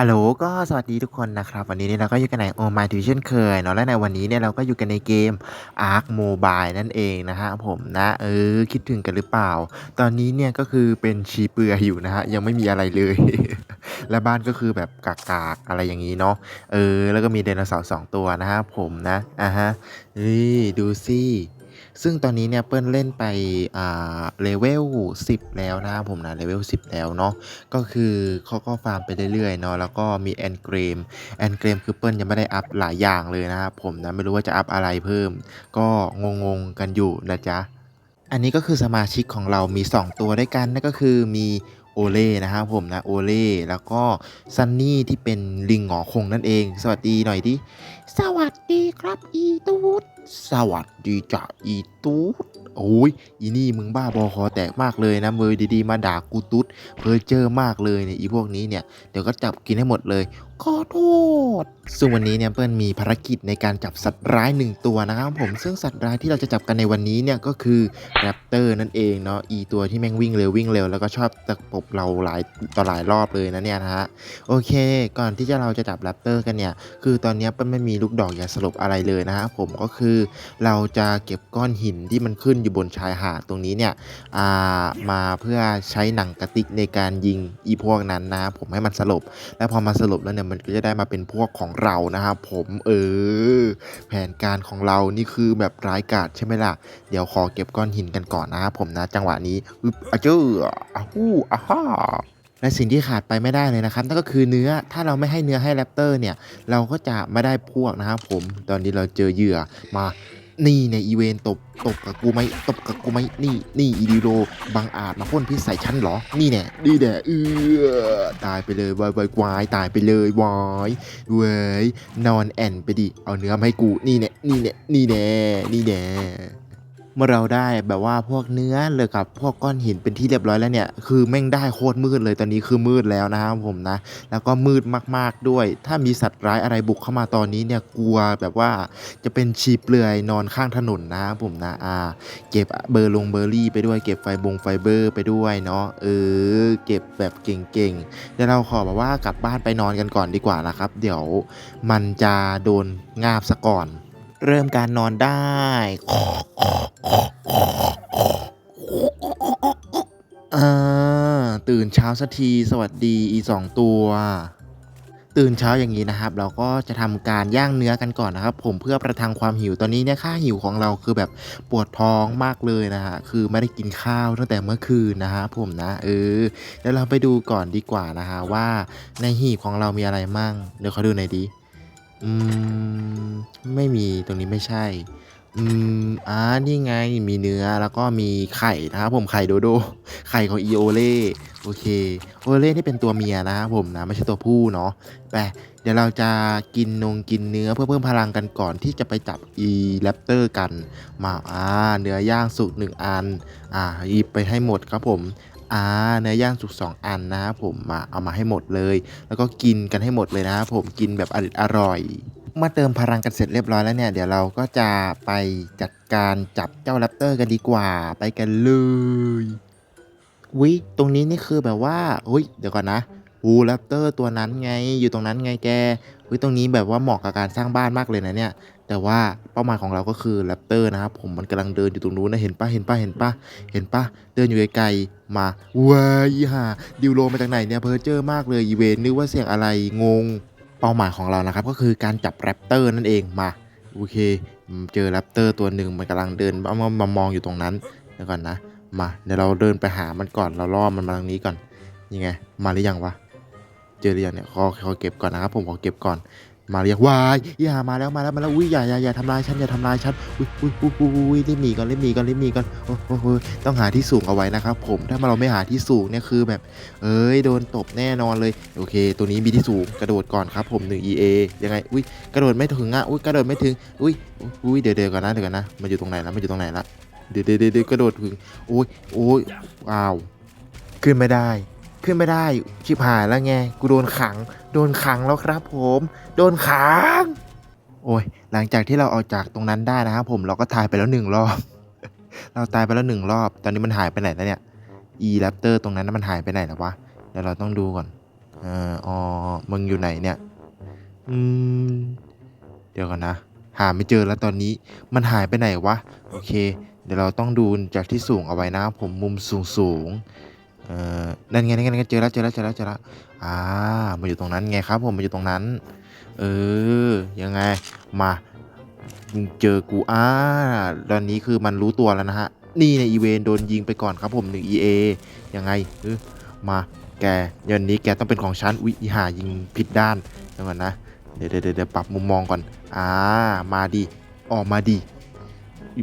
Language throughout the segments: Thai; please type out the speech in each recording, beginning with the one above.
ฮัลโหลก็สวัสดีทุกคนนะครับ วันนี้เนี่ยเราก็อยู่กันในโอมายทูเช่นเคยเนาะและในวันนี้เนี่ยเราก็อยู่กันในเกม Ark Mobile นั่นเองนะฮะผมนะเออคิดถึงกันหรือเปล่า ตอนนี้เนี่ยก็คือเป็นชีเปลือยอยู่นะฮะยังไม่มีอะไรเลย และบ้านก็คือแบบกากๆอะไรอย่างนี้เนาะเออ แล้วก็มีไดโนเสาร์สองตัวนะฮะผมนะอะฮะเฮ้ยดูสิ ซึ่งตอนนี้เนี่ยเปิ้ลเล่นไปอ่าเลเวล10 แล้วนะครับผมนะเลเวล10 แล้วเนาะก็คือเขาก็ฟาร์มไปเรื่อยๆเนาะแล้วก็มีแอนเกรมแอนเกรมคือเปิ้ลยังไม่ได้อัพหลายอย่างเลยนะครับผมนะไม่รู้ว่าจะอัพอะไรเพิ่ม ก็งงๆกันอยู่นะจ๊ะอันนี้ก็คือสมาชิกของเรามี 2 ตัวด้วยกันนั่นก็คือมีโอเล่นะครับผมนะโอเล่แล้วก็ซันนี่ที่เป็นลิงหงอคงนั่นเอง สวัสดีหน่อยดิ สวัสดีครับอีตูดสวัสดีจ้ะอีตูดโอ้ยอีนี่มึงบ้าบอคอแตกมากเลยนะมือดีๆ มาด่ากูตุ๊ดเพอเจอมากเลยเนี่ยอีพวกนี้เนี่ยเดี๋ยวก็จับกินให้หมดเลยขอโทษ ซึ่งวันนี้เนี่ยเพื่อนมีภารกิจในการจับสัตว์ร้ายหนึ่งตัวนะครับผมซึ่งสัตว์ร้ายที่เราจะจับกันในวันนี้เนี่ยก็คือแรปเตอร์นั่นเองเนาะอีตัวที่แม่งวิ่งเร็ววิ่งเร็วแล้วก็ชอบตะปบเราหลายต่อหลายรอบเลยนะเนี่ยนะฮะโอเค ก่อนที่จะเราจะจับแรปเตอร์กันเนี่ยคือตอนนี้เปิ้ลไม่มีลูกดอกยาสลบอะไรเลยนะฮะผมก็คือเราจะเก็บก้อนหินที่มันขึ้นอยู่บนชายหาดตรงนี้เนี่ยามาเพื่อใช้หนังกระติกในการยิงอีพวกนั้นนะผมให้มันสลบ แล้วพอมาสรุปแล้วเนี่ยมันก็จะได้มาเป็นพวกของเรานะครับผมเออ แผนการของเรานี่คือแบบร้ายกาจใช่ไหมล่ะ เดี๋ยวขอเก็บก้อนหินกันก่อนนะครับผมนะ จังหวะนี้อึบอะเจ้ออะฮู้อะฮ่า และสิ่งที่ขาดไปไม่ได้เลยนะครับนั่นก็คือเนื้อถ้าเราไม่ให้เนื้อให้แรปเตอร์เนี่ย เราก็จะไม่ได้พวกนะครับผมตอนนี้เราเจอเหยื่อมานี่ในอีเวนตบตบกับกูไหมตบกับกูไหมนี่นี่อีดีโรบังอาจมาพ่นพิษใส่ฉันเหรอ นี่แน่นี่แน่เออตายไปเลยวายวายวายตายไปเลยวายเว้ยนอนแอนไปดิเอาเนื้อมาให้กูนี่แน่นี่แน่นี่แน่นี่แน่ เมื่อเราได้แบบว่าพวกเนื้อเลยกับพวกก้อนหินเป็นที่เรียบร้อยแล้วเนี่ย คือแม่งได้โคตรมืดเลยตอนนี้คือมืดแล้วนะครับผมนะ แล้วก็มืดมากๆด้วย ถ้ามีสัตว์ร้ายอะไรบุกเข้ามาตอนนี้เนี่ยกลัวแบบว่าจะเป็นชีเปลือยนอนข้างถนนนะครับผมนะอ่าเก็บเบอร์ลงเบอร์รี่ไปด้วยเก็บไฟบงไฟเบอร์ไปด้วยเนาะเออเก็บแบบเก่งๆเดี๋ยวเราขอแบบว่ากลับบ้านไปนอนกันก่อนดีกว่านะครับ เดี๋ยวมันจะโดนงาบซะก่อน เริ่มการนอนได้ ตื่นเช้าสักทีสวัสดีอีสองตัว ตื่นเช้าอย่างนี้นะครับ เราก็จะทำการย่างเนื้อกันก่อนนะครับ ผมเพื่อประทังความหิวตอนนี้เนี่ยค่าหิวของเราคือแบบปวดท้องมากเลยนะฮะคือไม่ได้กินข้าวตั้งแต่เมื่อคืนนะฮะผมนะ เออเดี๋ยวเราไปดูก่อนดีกว่านะฮะว่าในหีบของเรามีอะไรมั่งเดี๋ยวเขาดูหน่อยดิ อืม ไม่มี ตรงนี้ไม่ใช่ อืมอ่านี่ไง มีเนื้อ แล้วก็มีไข่นะครับผม ไข่โดโดไข่ของอีโอเล่ โอเค โอเล่นี่เป็นตัวเมียนะครับผมนะ ไม่ใช่ตัวผู้เนาะ ไป เดี๋ยวเราจะกินนงกินเนื้อเพื่อเพิ่มพลังกันก่อนที่จะไปจับอีแรปเตอร์กัน มา อ่า เนื้อย่างสุกหนึ่งอัน อ่าหยิบไปให้หมดครับผม อ่าเนื้อย่างสุกสองอันนะครับผมมาเอามาให้หมดเลย แล้วก็กินกันให้หมดเลยนะครับผมกินแบบอร่อยอร่อยมื่อเติมพลังกันเสร็จเรียบร้อยแล้วเนี่ย เดี๋ยวเราก็จะไปจัดการจับเจ้าแรปเตอร์กันดีกว่าไปกันเลยวิตรงนี้นี่คือแบบว่าอุ้ยเดี๋ยวก่อนนะวูแรปเตอร์ตัวนั้นไงอยู่ตรงนั้นไงแกวิตรงนี้แบบว่าเหมาะกับการสร้างบ้านมากเลยนะเนี่ย แต่ว่าเป้าหมายของเราก็คือแรปเตอร์นะครับผมมันกำลังเดินอยู่ตรงนู้นนะเห็นปะเห็นปะเห็นปะเห็นปะเดินอยู่ไกลๆมาว้ายอีห่าดิวโลมาจากไหนเนี่ยเพอเจอร์มากเลยอีเวนนึกว่าเสียงอะไรงง เป้าหมายของเรานะครับก็คือการจับแรปเตอร์นั่นเองมาโอเค เจอแรปเตอร์ตัวหนึ่งมันกำลังเดินมามามามองอยู่ตรงนั้นเดี๋ยวก่อนนะ มาเดี๋ยวเราเดินไปหามันก่อนเราล่อมันมาทางนี้ก่อนยังไง มาหรือยังวะเจอหรือยังเนี่ยขอขอเก็บก่อนนะครับผมขอเก็บก่อน มาหรือยังวายอย่ามาแล้วมาแล้วมาแล้วอุ้ยอย่าอย่าอย่าทำลายฉันอย่าทำลายฉันอุ้ยอุ้ยอุ้ยอุ้ยอุ้ยรีบหนีก่อนรีบหนีก่อนรีบหนีก่อนโอ้โหต้องหาที่สูงเอาไว้นะครับ ผมถ้าเราไม่หาที่สูงเนี่ยคือแบบ เอ้ยโดนตบแน่นอนเลยโอเค ตัวนี้มีที่สูงกระโดดก่อนครับ ผม1 EA ยังไงอุ้ยกระโดดไม่ถึงอะอุ้ยกระโดดไม่ถึงอุ้ยอุ้ยเดี๋ยวเดี๋ยวก่อนนะเดี๋ยวก่อนนะมันอยู่ตรงไหนล้วมันอยู่ตรงไหนละเดี๋ยเดี๋ยวเดี๋ยวเดี๋ยวกระโดดถึงโอ้ยโอ้ยอ้าวขึ้นไม่ได้ ขึ้นไม่ได้ชิบหายแล้วไงกูโดนขัง โดนขังแล้วครับผม โดนขัง โอ้ย หลังจากที่เราออกจากตรงนั้นได้นะครับผมเราก็ตายไปแล้วหนึ่งรอบ เราตายไปแล้วหนึ่งรอบ ตอนนี้มันหายไปไหนแล้วเนี่ยอีแรปเตอร์ตรงนั้นนะมันหายไปไหนแล้ววะเดี๋ยวเราต้องดูก่อนเอออ๋อมึงอยู่ไหนเนี่ยอืมเดี๋ยวก่อนนะ หาไม่เจอแล้วตอนนี้มันหายไปไหนวะโอเค เดี๋ยวเราต้องดูจากที่สูงเอาไว้นะผมมุมสูงสูง เออนั่นไงนั่นไงนั่นเจอแล้วเจอแล้วเจอแล้วเจอแล้วอ่ามาอยู่ตรงนั้นไงครับผมมาอยู่ตรงนั้น เออยังไงมาเจอกูอ่าตอนนี้คือมันรู้ตัวแล้วนะฮะนี่ในอีเวนโดนยิงไปก่อนครับผมหนึ่ง EA ยังไงเออมาแกยันนี้แกต้องเป็นของฉันอุ๊ยหายิงผิดด้านเดี๋ยวก่อนนะเดี๋ยวเดี๋ยวเดี๋ยวปรับมุมมองก่อนอ่ามาดีออกมาดี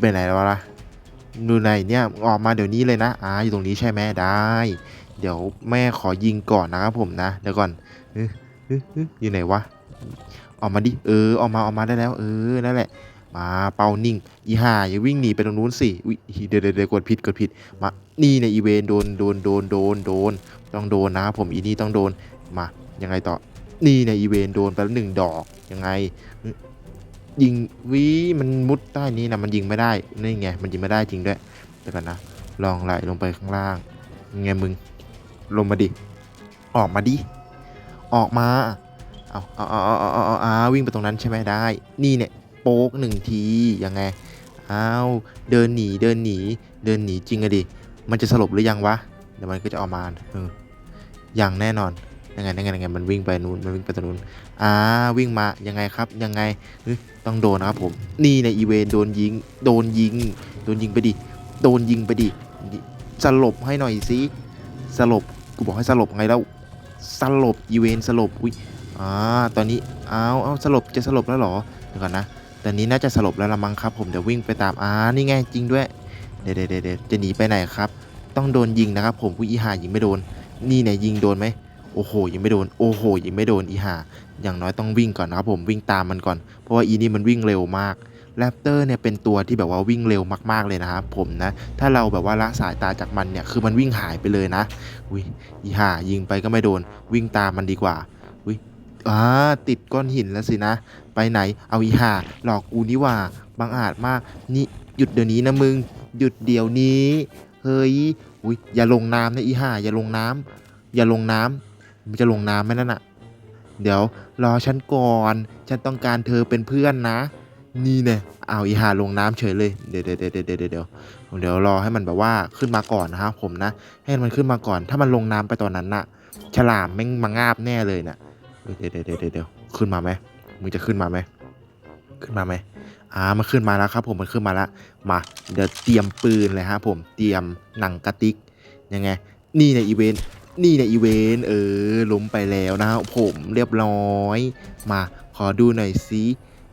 ไปไหนแล้วล่ะ ดูไหนเนี่ยออกมาเดี๋ยวนี้เลยนะอ่าอยู่ตรงนี้ใช่ไหมได้ เดี๋ยวแม่ขอยิงก่อนนะครับผมนะเดี๋ยวก่อนอยู่ไหนวะออกมาดิเออออกมาออกมาได้แล้ว เออนั่นแหละ มาเป่านิ่ง อีห่าอย่าวิ่งหนีไปตรงนู้นสิอุ๊ยเดี๋ยวเดี๋ยวเดี๋ยวกดผิดกดผิดมานี่ในอีเวนโดนโดนโดนโดนโดนต้องโดนนะผมอีนี่ต้องโดนมายังไงต่อนี่ในอีเวนโดนไปแล้วหนึ่งดอกยังไง ยิงวิมันมุดใต้นี้นะมันยิงไม่ได้นี่ไงมันยิงไม่ได้จริงด้วยเดี๋ยวก่อนนะลองไหลลงไปข้างล่างไงมึงลงมาดิออกมาดิออกมาเอาเอาเอาเอาเอาเอาเอาวิ่งไปตรงนั้นใช่ไหมได้ นี่เนี่ยโป๊กหนึ่งทียังไงเอาเดินหนีเดินหนีเดินหนีจริงอะดิมันจะสลบหรือยังวะเดี๋ยวมันก็จะออกมาเอออย่างแน่นอน ยังไงยังไงยังไงมันวิ่งไปนู้นมันวิ่งไปตรงนู้นอ่าวิ่งมายังไงครับยังไงเฮ้ยต้องโดนนะครับผมนี่ในอีเวนโดนยิงโดนยิงโดนยิงไปดิโดนยิงไปดิสลบให้หน่อยสิสลบกูบอกให้สลบไงแล้วสลบอีเวนสลบอุ้ยอ่าตอนนี้อ้าวอ้าวสลบจะสลบแล้วเหรอเดี๋ยวก่อนนะตอนนี้น่าจะสลบแล้วละมั้งครับ ผมเดี๋ยววิ่งไปตามอ่านี่ไงจริงด้วยเดี๋ยวเดี๋ยวเดี๋ยวจะหนีไปไหนครับ ต้องโดนยิงนะครับ ผมผู้อีหายิงไม่โดน นี่เนี่ยยิงโดนไหม อ้โหยิงไม่โดนโอ้โหยิงไม่โดนอีหาอย่างน้อยต้องวิ่งก่อนนะครับผมวิ่งตามมันก่อน เพราะว่าอีนี่มันวิ่งเร็วมากแรปเตอร์เนี่ยเป็นตัวที่แบบว่าวิ่งเร็วมากๆเลยนะครับผมนะ ถ้าเราแบบว่าละสายตาจากมันเนี่ยคือมันวิ่งหายไปเลยนะอุ้ยอีห่ายิงไปก็ไม่โดน วิ่งตามมันดีกว่าอุ้ยอ่าติดก้อนหินแล้วสินะ ไปไหนเอาอีห่าหลอกกูนี่ว่าบังอาจมากนี่หยุดเดี๋ยวนี้นะมึง หยุดเดี๋ยวนี้ เฮ้ยอุ้ยอย่าลงน้ำนะอีห่าอย่าลงน้ำอย่าลงน้ำ มันจะลงน้ำไหมนั่นน่ะเดี๋ยวรอฉันก่อน ฉันต้องการเธอเป็นเพื่อนนะ นี่เนี่ยเอาอีหาลงน้ำเฉยเลยเดี๋ยวเดี๋ยวเดี๋ยวเดี๋ยวเดี๋ยวเดี๋ยวเดี๋ยวรอให้มันแบบว่าขึ้นมาก่อนนะครับผมนะ ให้มันขึ้นมาก่อน ถ้ามันลงน้ำไปตอนนั้นน่ะ ฉลามแม่งมางาบแน่เลยน่ะเดี๋ยวเดี๋ยวเดี๋ยวเดี๋ยวเดี๋ยวขึ้นมาไหมมึงจะขึ้นมาไหม ขึ้นมาไหมอ่ามันขึ้นมาแล้วครับ ผม มันขึ้นมาแล้ว มา เดี๋ยวเตรียมปืนเลยฮะผม เตรียมหนังกระติก ยังไง นี่ในอีเวนต์ นี่ในอีเวนต์เออล้มไปแล้วนะผมเรียบร้อย มาขอดูหน่อยสิ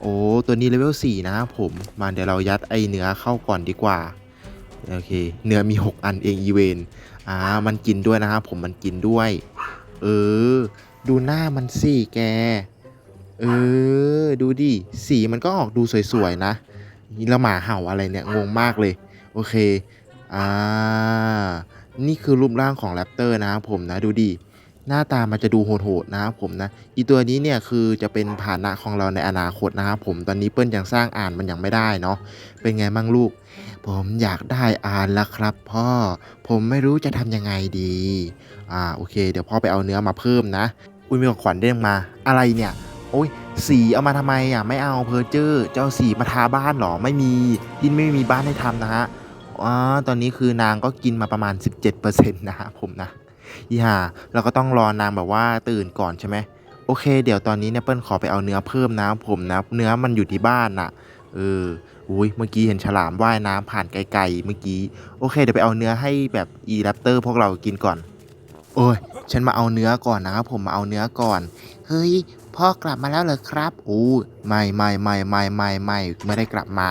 โอ้ตัวนี้เลเวล4นะผมมาเดี๋ยวเรายัดไอเนื้อเข้าก่อนดีกว่าโอเค เนื้อมี 6 อันเองอีเวนต์อ่ามันกินด้วยนะครับผมมันกินด้วย เออ ดูหน้ามันสิแก เออ ดูดิสีมันก็ออกดูสวยๆนะนี่แล้วหมาเห่าอะไรเนี่ยงงมากเลย โอเคอ่า นี่คือรูปร่างของแรปเตอร์นะครับผมนะดูดิหน้าตามันจะดูโหดๆนะครับผมนะอีตัวนี้เนี่ยคือจะเป็นฐานะของเราในอนาคตนะครับผมตอนนี้เปิ้ลยังสร้างอ่านมันยังไม่ได้เนาะเป็นไงบ้างลูก ผมอยากได้อ่านแล้วครับ พ่อผมไม่รู้จะทำยังไงดีอ่าโอเค เดี๋ยวพ่อไปเอาเนื้อมาเพิ่มนะ อุ้ยมีของขวัญเด้งมา อะไรเนี่ย โอ้ยสีเอามาทำไมอะไม่เอาเพอร์เจอร์ เจ้าสีมาทาบ้านหรอไม่มีที่ไม่มีบ้านให้ทำนะฮะ อ๋อตอนนี้คือนางก็กินมาประมาณ 17%นะฮะผมนะอีห่าเราก็ต้องรอนางแบบว่าตื่นก่อนใช่ไหมโอเค เดี๋ยวตอนนี้เนี่ยเปิ้ลขอไปเอาเนื้อเพิ่มนะผมนะ เนื้อมันอยู่ที่บ้านน่ะ เอออุ้ยเมื่อกี้เห็นฉลามว่ายน้ำผ่านไกลๆเมื่อกี้ โอเค เดี๋ยวไปเอาเนื้อให้แบบอีแรปเตอร์พวกเรากินก่อน โอ้ย ฉันมาเอาเนื้อก่อนนะครับผมมาเอาเนื้อก่อน เฮ้ย พ่อกลับมาแล้วเหรอครับโอ้ไม่ไม่ไม่ไม่ไม่ไม่ไม่ได้กลับมา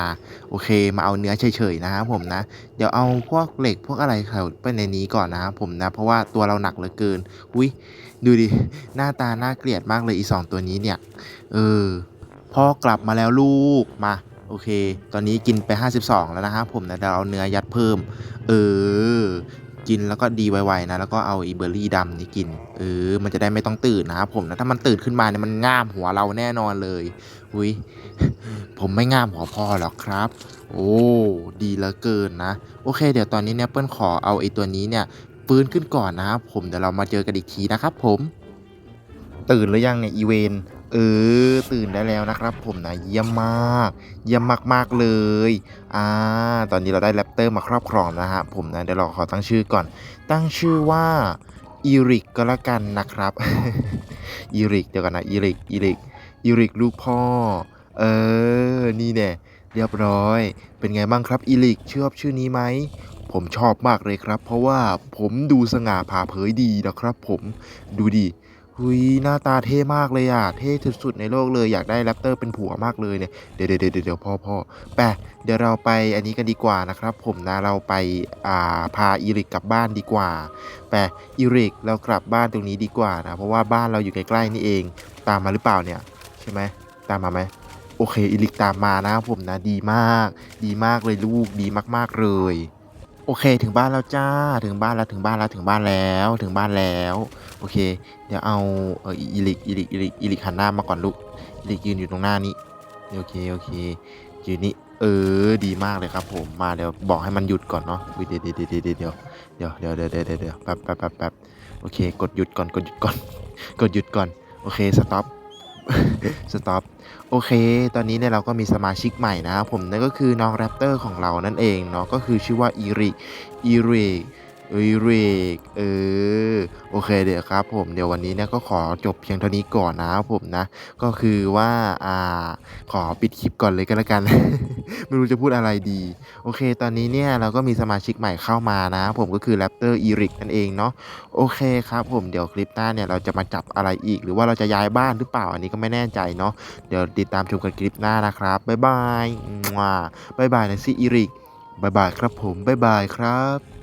โอเค มาเอาเนื้อเฉยๆนะครับผมนะ เดี๋ยวเอาพวกเหล็กพวกอะไรเขาไปในนี้ก่อนนะครับผมนะ เพราะว่าตัวเราหนักเหลือเกินอุ้ยดูดิหน้าตาน่าเกลียดมากเลยอีสองตัวนี้เนี่ย เออพ่อกลับมาแล้วลูกมาโอเค ตอนนี้กินไป 52 แล้วนะครับผมนะเดี๋ยวเอาเนื้อยัดเพิ่ม เออ กินแล้วก็ดีไวๆนะ แล้วก็เอาอีเบอร์รี่ดำนี่กิน เออ มันจะได้ไม่ต้องตื่นนะครับผมนะ ถ้ามันตื่นขึ้นมาเนี่ยมันง่ามหัวเราแน่นอนเลย อุ้ย ผมไม่ง่ามหัวพ่อหรอกครับ โอ้ ดีเหลือเกินนะ โอเค เดี๋ยวตอนนี้เนี่ยเปิ้ลขอเอาไอ้ตัวนี้เนี่ยฟื้นขึ้นก่อนนะครับผม เดี๋ยวเรามาเจอกันอีกทีนะครับผม ตื่นหรือยังเนี่ยอีเวนเออ ตื่นได้แล้วนะครับ ผมนะเยี่ยมมาก เยี่ยมมากๆเลย อ่า ตอนนี้เราได้แรปเตอร์มาครอบครองนะฮะ ผมนะเดี๋ยวเราขอตั้งชื่อก่อน ตั้งชื่อว่าอีริกก็แล้วกันนะครับอีริกเดี๋ยวกันนะอีริกอีริกอีริกลูกพ่อ เออ นี่แน่เรียบร้อย เป็นไงบ้างครับอีริกชอบชื่อนี้ไหมผมชอบมากเลยครับ เพราะว่าผมดูสง่าผ่าเผยดีนะครับ ผมดูดิ หุยหน้าตาเท่มากเลยอะ เท่สุดๆในโลกเลยอยากได้แรปเตอร์เป็นผัวมากเลยเนี่ย เดี๋ยวเดี๋ยวเดี๋ยวพ่อพ่อแปะเดี๋ยวเราไปอันนี้กันดีกว่านะครับ ผมนะเราไปอ่าพาอีริกกลับบ้านดีกว่า แปะอีริกเรากลับบ้านตรงนี้ดีกว่านะ เพราะว่าบ้านเราอยู่ใกล้ๆนี่เอง ตามมาหรือเปล่าเนี่ย ใช่ไหมตามมาไหมโอเคอีริกตามมานะผมนะดีมาก ดีมากเลยลูกดีมากๆเลย โอเคถึงบ้านแล้วจ้าถึงบ้านแล้วถึงบ้านแล้วถึงบ้านแล้วถึงบ้านแล้ว โอเค เดี๋ยวเอาเอออีลิกอีลิกอีลิกอีลิกหันหน้ามาก่อนลูกอีลิกยืนอยู่ตรงหน้านี้โอเคโอเคยืนนี่เออดีมากเลยครับผมมาเดี๋ยวบอกให้มันหยุดก่อนเนาะเดี๋ยวเดี๋ยวเดี๋ยวเดี๋ยวเดี๋ยวเดี๋ยวเดี๋ยวเดี๋ยวเดี๋ยวเดี๋ยวเดี๋ยวแป๊บแป๊บแป๊บแป๊บโอเค กดหยุดก่อนกดหยุดก่อน กดหยุดก่อน โอเคสต็อปสต็อป โอเค ตอนนี้เนี่ยเราก็มีสมาชิกใหม่นะครับผมนั่นก็คือน้องแรปเตอร์ของเรานั่นเองเนาะก็คือชื่อว่าอีริกอีริกอีริกเออโอเคเดี๋ยวครับผมเดี๋ยววันนี้เนี่ยก็ขอจบเพียงเท่านี้ก่อนนะครับผมนะ ก็คือว่าอ่าขอปิดคลิปก่อนเลยก็แล้วกัน ไม่รู้จะพูดอะไรดี โอเค ตอนนี้เนี่ยเราก็มีสมาชิกใหม่เข้ามานะ ผมก็คือแรปเตอร์อีริกนั่นเองเนาะโอเคครับผมเดี๋ยวคลิปหน้าเนี่ยเราจะมาจับอะไรอีก หรือว่าเราจะย้ายบ้านหรือเปล่าอันนี้ก็ไม่แน่ใจเนาะเดี๋ยวติดตามชมกันคลิปหน้านะครับบ๊ายบายว้าบ๊ายบายนะสิอีริกบ๊ายบายครับผมบ๊ายบายครับ